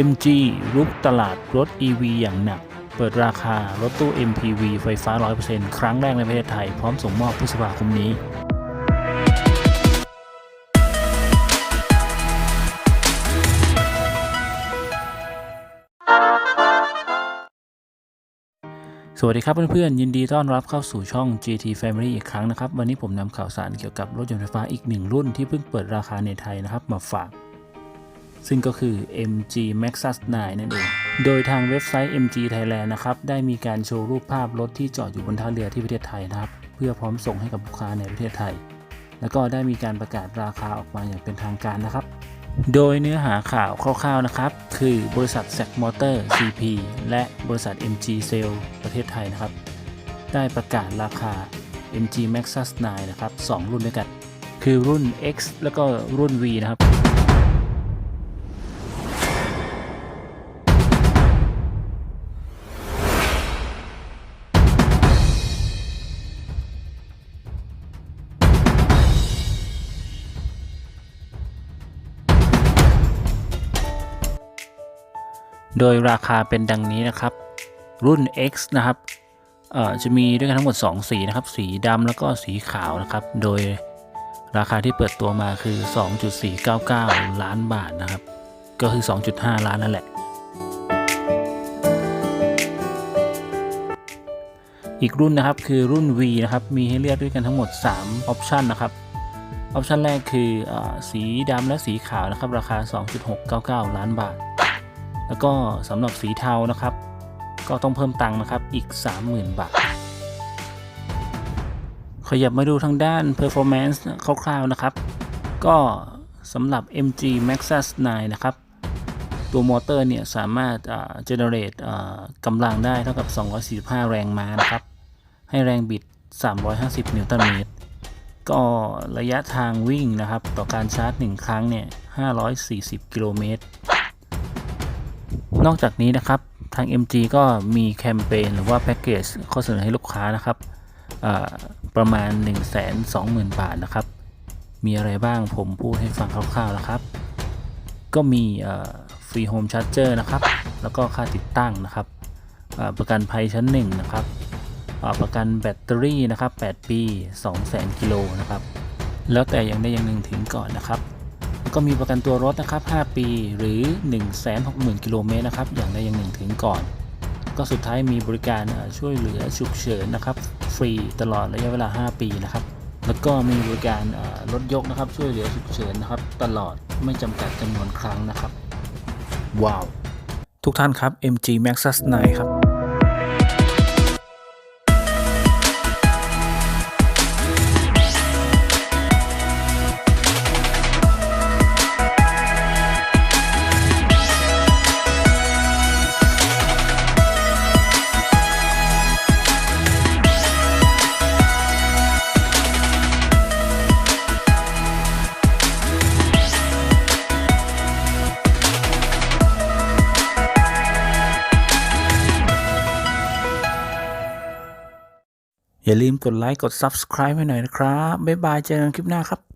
MG รุกตลาดรถ EV อย่างหนัก เปิดราคารถตู้ MPV ไฟฟ้า 100%ครั้งแรกในประเทศไทย พร้อมส่งมอบพฤษภาคมนี้สวัสดีครับเพื่อนๆ ยินดีต้อนรับเข้าสู่ช่อง GT Family อีกครั้งนะครับ วันนี้ผมนำข่าวสารเกี่ยวกับรถยนต์ไฟฟ้าอีกหนึ่งรุ่นที่เพิ่งเปิดราคาในไทยนะครับ มาฝาก ซึ่งก็คือ MG Maxus 9 นั่นเอง โดยทางเว็บไซต์ MG Thailand นะครับ ได้มีการโชว์รูปภาพรถที่จอดอยู่บนท่าเรือที่ประเทศไทยนะครับ เพื่อพร้อมส่งให้กับลูกค้าในประเทศไทย แล้วก็ได้มีการประกาศราคาออกมาอย่างเป็นทางการนะครับ โดยเนื้อหาข่าวคร่าวๆนะครับ คือบริษัท z a c Motor CP และบริษัท MG Sale ประเทศไทยนะครับ ได้ประกาศราคา MG Maxus 9 นะครับ 2 รุ่นด้วยกัน คือรุ่น X แล้วก็รุ่น V นะครับ โดยราคาเป็นดังนี้นะครับ รุ่น X นะครับจะมีด้วยกันทั้งหมด 2 สีนะครับ สีดำแล้วก็สีขาวนะครับ โดยราคาที่เปิดตัวมาคือ 2.499 ล้านบาทนะครับ ก็คือ 2.5 ล้านนั่นแหละ อีกรุ่นนะครับคือรุ่น V นะครับ มีให้เลือกด้วยกันทั้งหมด 3 ออปชันนะครับออปชันแรกคืออสีดำและสีขาวนะครับ ราคา 2.699 ล้านบาท แล้วก็สำหรับสีเทานะครับ ก็ต้องเพิ่มตังค์นะครับอีก 30,000 บาท ขยับมาดูทางด้าน performance คร่าวๆนะครับ ก็สำหรับ MG Maxus 9 นะครับ ตัวมอเตอร์เนี่ยสามารถ generate กำลังได้เท่ากับ 245 แรงม้านะครับ ให้แรงบิด 350 นิวตันเมตร ก็ระยะทางวิ่งนะครับ ต่อการชาร์จ 1 ครั้งเนี่ย 540 กิโลเมตร นอกจากนี้นะครับทาง MG ก็มีแคมเปญหรือว่าแพ็กเกจข้อเสนอให้ลูกค้านะครับประมาณ 120,000 บาทนะครับ มีอะไรบ้างผมพูดให้ฟังคร่าวๆนะครับ ก็มีฟรีโฮมชาร์จเจอร์นะครับ แล้วก็ค่าติดตั้งนะครับ ประกันภัยชั้น 1 นะครับประกันแบตเตอรี่นะครับ 8 ปี 200,000 กิโลนะครับ แล้วแต่อย่างใดอย่างหนึ่งถึงก่อนนะครับ ก็มีประกันตัวรถนะครับ 5 ปีหรือ 160,000 กิโลเมตรนะครับ อย่างใดอย่างหนึ่งถึงก่อน ก็สุดท้ายมีบริการช่วยเหลือฉุกเฉินนะครับ ฟรีตลอดระยะเวลา 5 ปีนะครับ แล้วก็มีบริการรถยกนะครับ ช่วยเหลือฉุกเฉินนะครับ ตลอดไม่จำกัดจำนวนครั้งนะครับ ว้าว ทุกท่านครับ MG Maxus 9 ครับ อย่าลืมกดไลค์กด Subscribe ให้หน่อยนะครับ บ๊ายบายเจอกันคลิปหน้าครับ